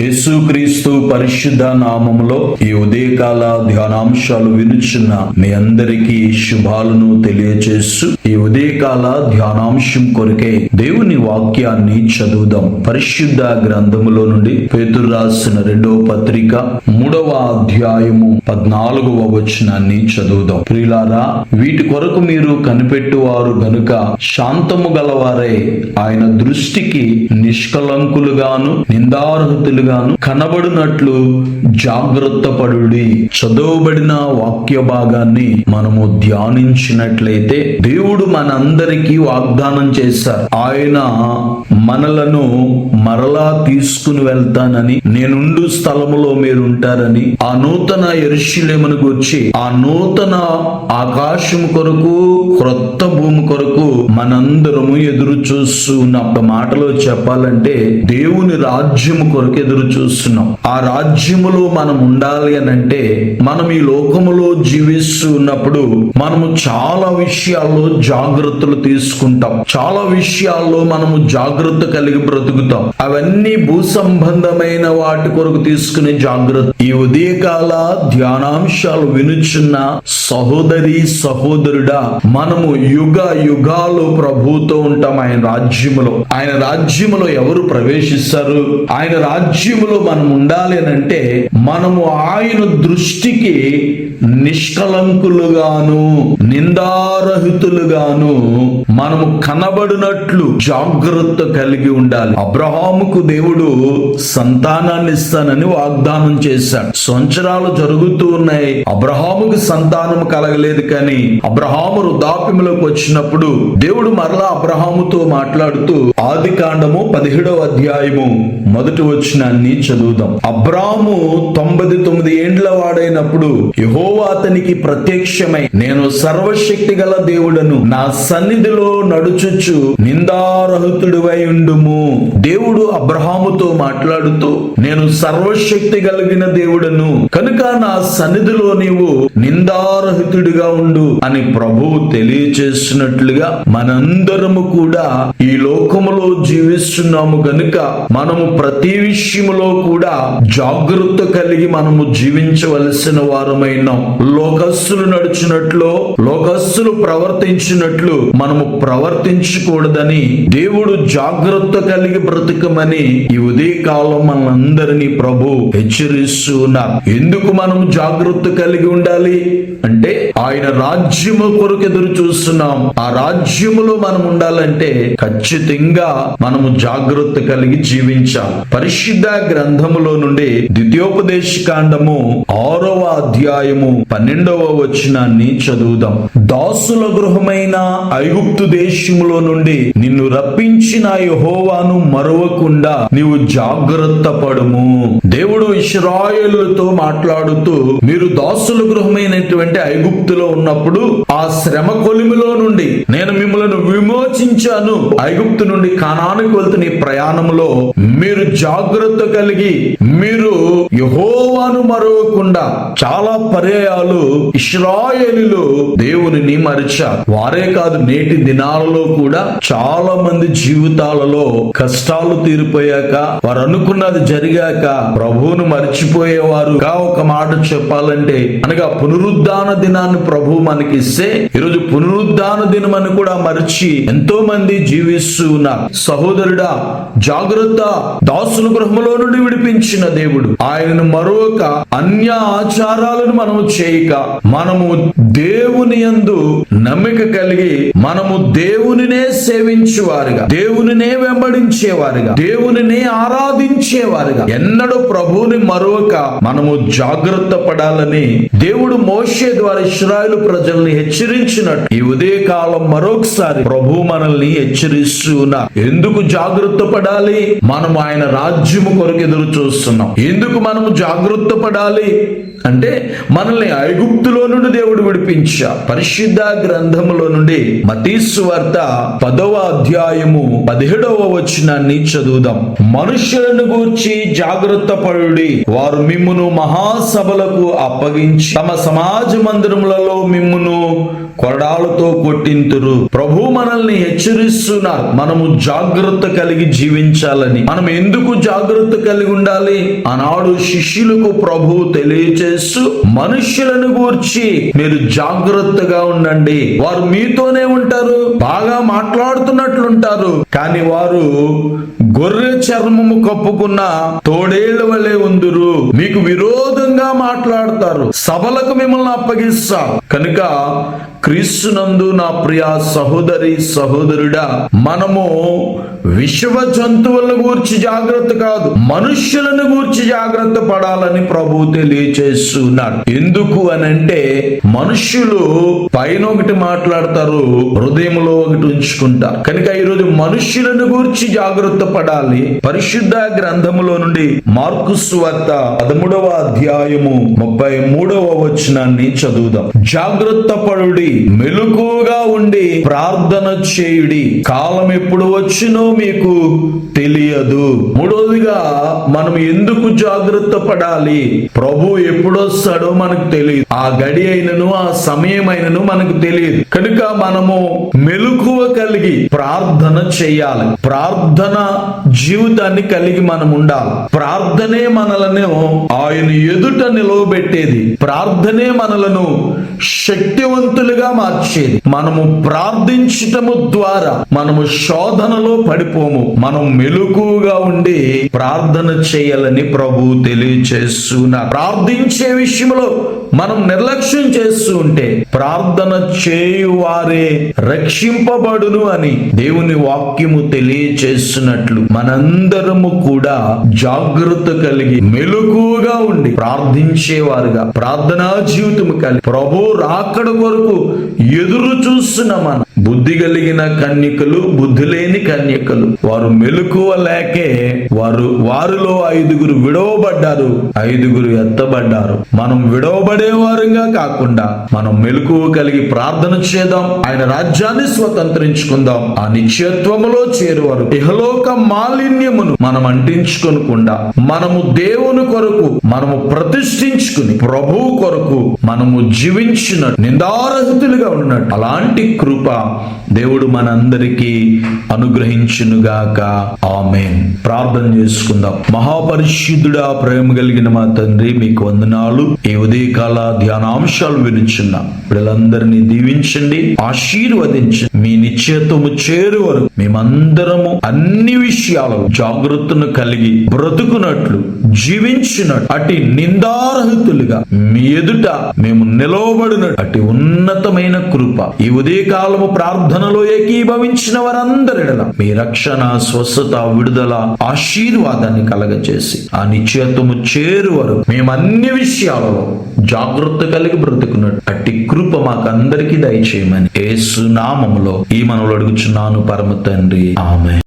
యేసుక్రీస్తు పరిశుద్ధ నామములో ఈ ఉదయకాల ధ్యానాంశాలు వినుచున్న మీ అందరికీ శుభాలను తెలియచేస్తూ ఈ ఉదయకాల ధ్యానాంశం కొరకే దేవుని వాక్యాన్ని చదువుదాం. పరిశుద్ధ గ్రంథములో నుండి పేతురు రాసిన రెండవ పత్రిక మూడవ అధ్యాయము పద్నాలుగవ వచనాన్ని చదువుదాం. ప్రియులారా వీటి కొరకు మీరు కనిపెట్టువారు గనుక శాంతము గలవారై. ఆయన దృష్టికి నిష్కలంకులుగాను గాను కనబడినట్లు జాగ్రత్త పడుడి చదవబడిన వాక్య భాగాన్ని మనము ధ్యానించినట్లయితే దేవుడు మనందరికీ వాగ్దానం చేశారు. ఆయన మనలను మరలా తీసుకుని వెళ్తానని నేనుండు స్థలములో మీరు ఉంటారని ఆ నూతన ఎరుషులేమును గుర్చి ఆ నూతన ఆకాశం కొరకు క్రొత్త భూమి కొరకు మనందరము ఎదురు చూస్తూ ఉన్న మాటలో చెప్పాలంటే దేవుని రాజ్యము కొరకు ఎదురు చూస్తున్నాం. ఆ రాజ్యములో మనం ఉండాలి అని అంటే మనం ఈ లోకములో జీవిస్తూ ఉన్నప్పుడు మనము చాలా విషయాల్లో జాగ్రత్తలు తీసుకుంటాం. చాలా విషయాల్లో మనము జాగ్రత్త కలిగి బ్రతుకుతాం. అవన్నీ భూ సంబంధమైన వాటి కొరకు తీసుకునే జాగ్రత్త. ఈ ఉదయకాల ధ్యానాంశాలు వినుచున్న సహోదరి సహోదరుడా మనము యుగ యుగాలు ప్రభుతో ఉంటాం. ఆయన రాజ్యములో. ఆయన రాజ్యములో ఎవరు ప్రవేశిస్తారు? ఆయన రాజ్యములో మనం ఉండాలి అని అంటే మనము ఆయన దృష్టికి నిష్కలంకులుగాను నిందారహితులుగాను మనము కనబడినట్లు జాగ్రత్త కలిగి ఉండాలి. అబ్రహాముకు దేవుడు సంతానాన్ని ఇస్తానని వాగ్దానం చేశాడు. సంవత్సరాలు జరుగుతూ ఉన్నాయి. అబ్రహాముకు సంతానం కలగలేదు కానీ అబ్రహాము వృద్ధాప్యములోకి వచ్చినప్పుడు దేవుడు మరలా అబ్రహాముతో మాట్లాడుతూ ఆది కాండము పదిహేడవ అధ్యాయము మొదటి వచ్చినాన్ని చదువుదాం. అబ్రాము తొంభై తొమ్మిది ఏండ్ల వాడైనప్పుడు యహోవా అతనికి ప్రత్యక్షమై నేను సర్వశక్తి గల దేవుడను నా సన్నిధిలో నడుచుచు నిందారహితుడివై ఉండుము. దేవుడు అబ్రహాముతో మాట్లాడుతూ నేను సర్వశక్తి కలిగిన దేవుడను కనుక నా సన్నిధిలో నీవు నిందారహితుడిగా ఉండు అని ప్రభువు తెలియచేసినట్లుగా మనందరము కూడా ఈ లోకములో జీవిస్తున్నాము గనుక మనము ప్రతి విషయములో కూడా జాగ్రత్త కలిగి మనము జీవించవలసిన వారమైనాం. లోకస్సులు నడిచినట్లు లోకస్సులు ప్రవర్తించినట్లు మనము ప్రవర్తించకూడదని దేవుడు జాగ్రత్త కలిగి బ్రతకమని ఈ ఉదయ కాలం మనందరినీ ప్రభు హెచ్చరిస్తూ ఉన్నారు ఎందుకు మనం జాగ్రత్త కలిగి ఉండాలి? అంటే ఆయన రాజ్యము కొరకు ఎదురు చూస్తున్నాం. ఆ రాజ్యములో మనం ఉండాలంటే ఖచ్చితంగా మనము జాగ్రత్త కలిగి జీవించాలి. పరిశుద్ధ గ్రంథములో నుండి ద్వితీయోపదేశ కాండము ఆరవ అధ్యాయము పన్నెండవ వచనాన్ని చదువుదాం. దాసుల గృహమైన ఐగుప్తు దేశములో నుండి నిన్ను రప్పించిన యహోవాను మరవకుండా నీవు జాగ్రత్త పడుము. దేవుడు ఇస్రాయేలుతో మాట్లాడుతూ మీరు దాసుల గృహమైనటువంటి ఐగుప్తులో ఉన్నప్పుడు ఆ శ్రమ కొలిమిలో నుండి నేను మిమ్మల్ని విమోచించాను. ఐగుప్తు నుండి కానానికి వెళ్తున్న ఈ ప్రయాణంలో మీరు జాగ్రత్త కలిగి మీరు యహోవాను మరవకుండా చాలా పర్యాయాలు ఇస్రాయేలీలు దేవునిని మరిచారు. వారే కాదు నేటి దినాలలో కూడా చాలా మంది జీవితాలలో కష్టాలు తీరిపోయాక వారు అనుకున్నది జరిగాక ప్రభువును మర్చిపోయేవారు. ఒక మాట చెప్పాలంటే అనగా పునరుద్ధాన దినాన్ని ప్రభు మనకిస్తే ఈరోజు పునరుద్ధాన దినం అని కూడా మరిచి ఎంతో మంది జీవిస్తూ ఉన్నారు సహోదరుడా జాగ్రత్త దాసుల గృహంలో నుండి విడిపించిన దేవుడు. ఆయనను మరొక అన్య ఆచారాలను మనము చేయక మనము దేవుని యందు నమ్మిక కలిగి మనము దేవునినే సేవించేవారుగా దేవునినే వెంబడించేవారుగా దేవునినే ఆరాధించేవారుగా. ఎన్నడూ ప్రభువుని మరొక మనము జాగ్రత్త పడాలని దేవుడు మోసే ద్వారా ఇస్రాయలు ప్రజల్ని హెచ్చరించినట్టు ఈ ఉదయకాలం మరొకసారి ప్రభు మనల్ని హెచ్చరిస్తూ ఎందుకు జాగ్రత్త పడాలి? మనం ఆయన రాజ్యము కొరకు ఎదురు చూస్తున్నాం. ఎందుకు మనము జాగ్రత్త పడాలి? అంటే మనల్ని ఐగుప్తులో నుండి దేవుడు విడిపించా. పరిశుద్ధ గ్రంథములో నుండి మతీసు వార్త పదవ అధ్యాయము పదిహేడవ వచనాన్ని చదువుదాం. మనుషులను గూర్చి జాగ్రత్త పడుడి. వారు మిమ్మును మహాసభలకు అప్పగించి తమ సమాజ మందిరములలో మిమ్మును కొరడాలతో కొట్టింతురు. ప్రభు మనల్ని హెచ్చరిస్తున్నారు. మనము జాగ్రత్త కలిగి జీవించాలని. మనం ఎందుకు జాగ్రత్త కలిగి ఉండాలి? ఆనాడు శిష్యులకు ప్రభు తెలియచేస్తూ మనుష్యులను గూర్చి మీరు జాగ్రత్తగా ఉండండి. వారు మీతోనే ఉంటారు బాగా మాట్లాడుతున్నట్లుంటారు. కానీ వారు గొర్రె చర్మము కప్పుకున్న తోడేళ్ళ వలె ఉందురు. మీకు విరోధంగా మాట్లాడతారు. సభలకు మిమ్మల్ని అప్పగిస్తారు. కనుక క్రీస్తునందు నా ప్రియ సహోదరి సహోదరుడా మనము విశ్వ జంతువులను గూర్చి జాగ్రత్త కాదు మనుష్యులను గూర్చి జాగ్రత్త పడాలని ప్రభు తెలియచేస్తున్నాడు. ఎందుకు అని అంటే మనుష్యులు పైన ఒకటి మాట్లాడతారు హృదయంలో ఒకటి ఉంచుకుంటారు. కనుక ఈరోజు మనుష్యులను గూర్చి జాగ్రత్త పడాలి. పరిశుద్ధ గ్రంథములో నుండి మార్కుస్ సువార్త పదమూడవ అధ్యాయము ముప్పై మూడవ వచనాన్ని చదువుదాం. జాగ్రత్త పడుడి. మెలుకుగా ఉండి ప్రార్థన చేయుడి. కాలం ఎప్పుడు వచ్చినో మీకు తెలియదు. మూడోదిగా మనం ఎందుకు జాగ్రత్త పడాలి? ప్రభు ఎప్పుడు వస్తాడో మనకు తెలియదు. ఆ గడి అయినను ఆ సమయం అయినను మనకు తెలియదు. కనుక మనము మెలకువ కలిగి ప్రార్థన చేయాలి. ప్రార్థన జీవితాన్ని కలిగి మనం ఉండాలి. ప్రార్థనే మనలను ఆయన ఎదుట నిలవబెట్టేది. ప్రార్థనే మనలను శక్తివంతులుగా మార్చేది. మనము ప్రార్థించటము ద్వారా మనము శోధనలో పడిపోము. మనం మెలుకుగా ఉండి ప్రార్థన చేయాలని ప్రభు తెలియచేస్తున్నారు. ప్రార్థించే విషయంలో మనం నిర్లక్ష్యం చేస్తూ ఉంటే ప్రార్థన చేయువారే రక్షింపబడును అని దేవుని వాక్యము తెలియచేస్తున్నట్లు మనందరము కూడా జాగ్రత్త కలిగి మెలుకుగా ఉండి ప్రార్థించేవారుగా. ప్రార్థనా జీవితం కలిగి. ప్రభు రాకడ కొరకు ఎదురు చూస్తున్న మన బుద్ధి కలిగిన కన్యకలు బుద్ధి లేని కన్యకలు. వారు మెలకువ లేకే వారు వారిలో ఐదుగురు విడవబడ్డారు ఐదుగురు ఎత్తబడ్డారు. మనం విడవబడే వారుగా కాకుండా మనం మెలకువ కలిగి ప్రార్థన చేద్దాం. ఆయన రాజ్యాన్ని స్వతంత్రించుకుందాం. ఆ నిత్యత్వములో చేరువారు. ఇహలోక మాలిన్యమును మనం అంటించుకొనకుండా మనము దేవుని కొరకు మనము ప్రతిష్ఠించుకుని ప్రభువు కొరకు మనము జీవించినట్టు నిందారహితులుగా ఉన్నట్టు. అలాంటి కృప దేవుడు మనందరికీ అనుగ్రహించునుగాక. ఆమె ప్రార్థన చేసుకుందాం. మహాపరిశుద్ధుడా ప్రేమ కలిగిన మా తండ్రి మీకు వందనాలు. ఈ ఉదయకాల ధ్యానాంశాలు వినిచున్న. వీళ్ళందరినీ దీవించండి ఆశీర్వదించండి. మీ నిశ్చేతము చేరు వరకు మేమందరము అన్ని విషయాలలో జాగ్రత్తను కలిగి బ్రతుకున్నట్లు జీవించినట్టు అటు నిందారహితులుగా మీ ఎదుట మేము నిలవబడినట్టు అటు ఉన్నతమైన కృప. ఈ ఉదయకాలము ప్రార్థనలో ఏకీభవించిన వారందరిడల మీ రక్షణ స్వస్థత విడుదల ఆశీర్వాదాన్ని కలగచేసి ఆ నిశ్చేతము చేరు వరకు మేము అన్ని విషయాలలో జాగ్రత్త కలిగి బ్రతుకున్నట్టు. అట్టి కృప మాకందరికీ దయచేయమని ఏసు నామములో ఈ మనలో అడుగుచున్నాను పరమ తండ్రి. ఆమె